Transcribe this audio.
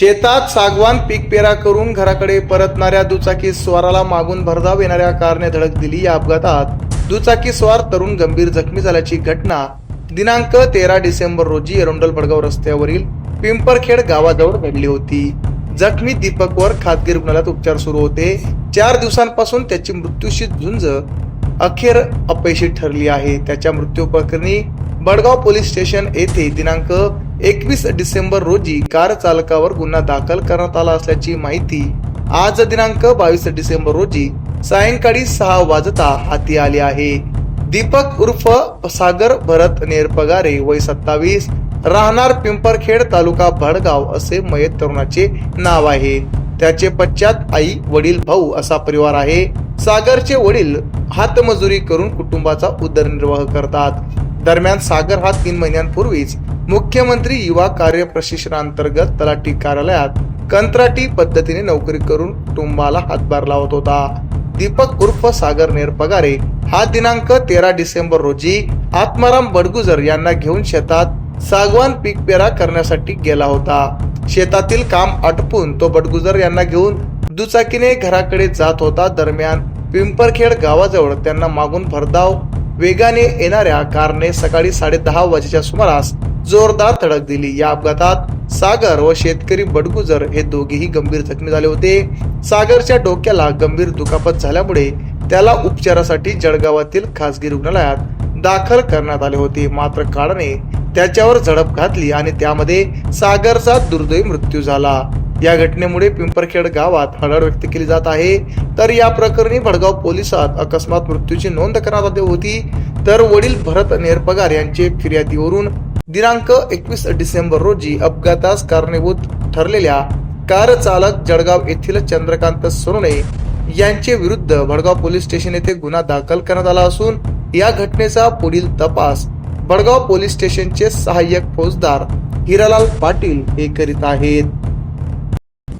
शेतात सागवान पीक पेरा करून घराकडे परतणाऱ्या दुचाकी स्वाराला मागून भरधाव येणाऱ्या कारने धडक दिली या अपघातात. दुचाकी स्वार तरुण गंभीर जखमी झाल्याची घटना दिनांक तेरा डिसेंबर रोजी एरोंडल बडगाव रस्त्यावरील पिंपरखेड गावाजवळ घडली होती. जखमी दीपकवर खासगी रुग्णालयात उपचार सुरू होते. चार दिवसांपासून त्याची मृत्यूशी झुंज अखेर अपयशी ठरली आहे. त्याच्या मृत्यू प्रकरणी बडगाव पोलीस स्टेशन येथे दिनांक एकवीस डिसेंबर रोजी कार चालकावर गुन्हा दाखल करण्यात आला असल्याची माहिती आज दिनांक बावीस डिसेंबर रोजी सायंकाळी सहा वाजता हाती आली आहे. दीपक उर्फ सागर भरत नेरपगारे वय सत्तावीस राहणार पिंपरखेड तालुका भडगाव असे मयत तरुणाचे नाव आहे. त्याचे पश्चात आई वडील भाऊ असा परिवार आहे. सागरचे वडील हातमजुरी करून कुटुंबाचा उदरनिर्वाह करतात. दरम्यान सागर हा तीन महिन्यांपूर्वीच मुख्यमंत्री युवा कार्य प्रशिक्षणांतर्गत तलाठी कार्यालयात कंत्राटी पद्धतीने नोकरी करून कुटुंबाला हातभार लावत होता. दीपक उर्फ सागर नेरपगारे हा दिनांक तेरा डिसेंबर रोजी आत्माराम बडगुजर यांना घेऊन शेतात सागवान पीक पेरा करण्यासाठी गेला होता. शेतातील काम आटपून तो बडगुजर यांना घेऊन दुचाकीने घराकडे जात होता. दरम्यान पिंपरखेड गावाजवळ त्यांना मागून भरधाव वेगाने येणाऱ्या कारने सकाळी साडेदहा वाजेच्या सुमारास जोरदार धडक दिली. या अपघातात सागर व शेतकरी बडगुजर हे दोघेही गंभीर जखमी झाले होते. सागरच्या डोक्याला गंभीर दुखापत झाल्यामुळे त्याला उपचारासाठी जळगावातील खासगी रुग्णालयात दाखल करण्यात आले होते. मात्र काळाने त्याच्यावर झडप घातली आणि त्यामध्ये सागरचा दुर्दैवी मृत्यू झाला. या घटनेमुळे पिंपरखेड गावात हळहळ व्यक्त केली जात आहे. तर या प्रकरणी भडगाव पोलिसात अकस्मात मृत्यूची नोंद करण्यात आली होती. तर वडील भरत नेरपगार यांचे फिर्यादीवरून दिनांक एकवीस डिसेंबर रोजी अपघातास कारणीभूत ठरलेल्या कार चालक जळगाव येथील चंद्रकांत सोनवणे यांचे विरुद्ध भडगाव पोलीस स्टेशन येथे गुन्हा दाखल करण्यात आला असून या घटनेचा पुढील तपास भडगाव पोलीस स्टेशनचे सहाय्यक फौजदार हिरालाल पाटील हे करीत आहेत.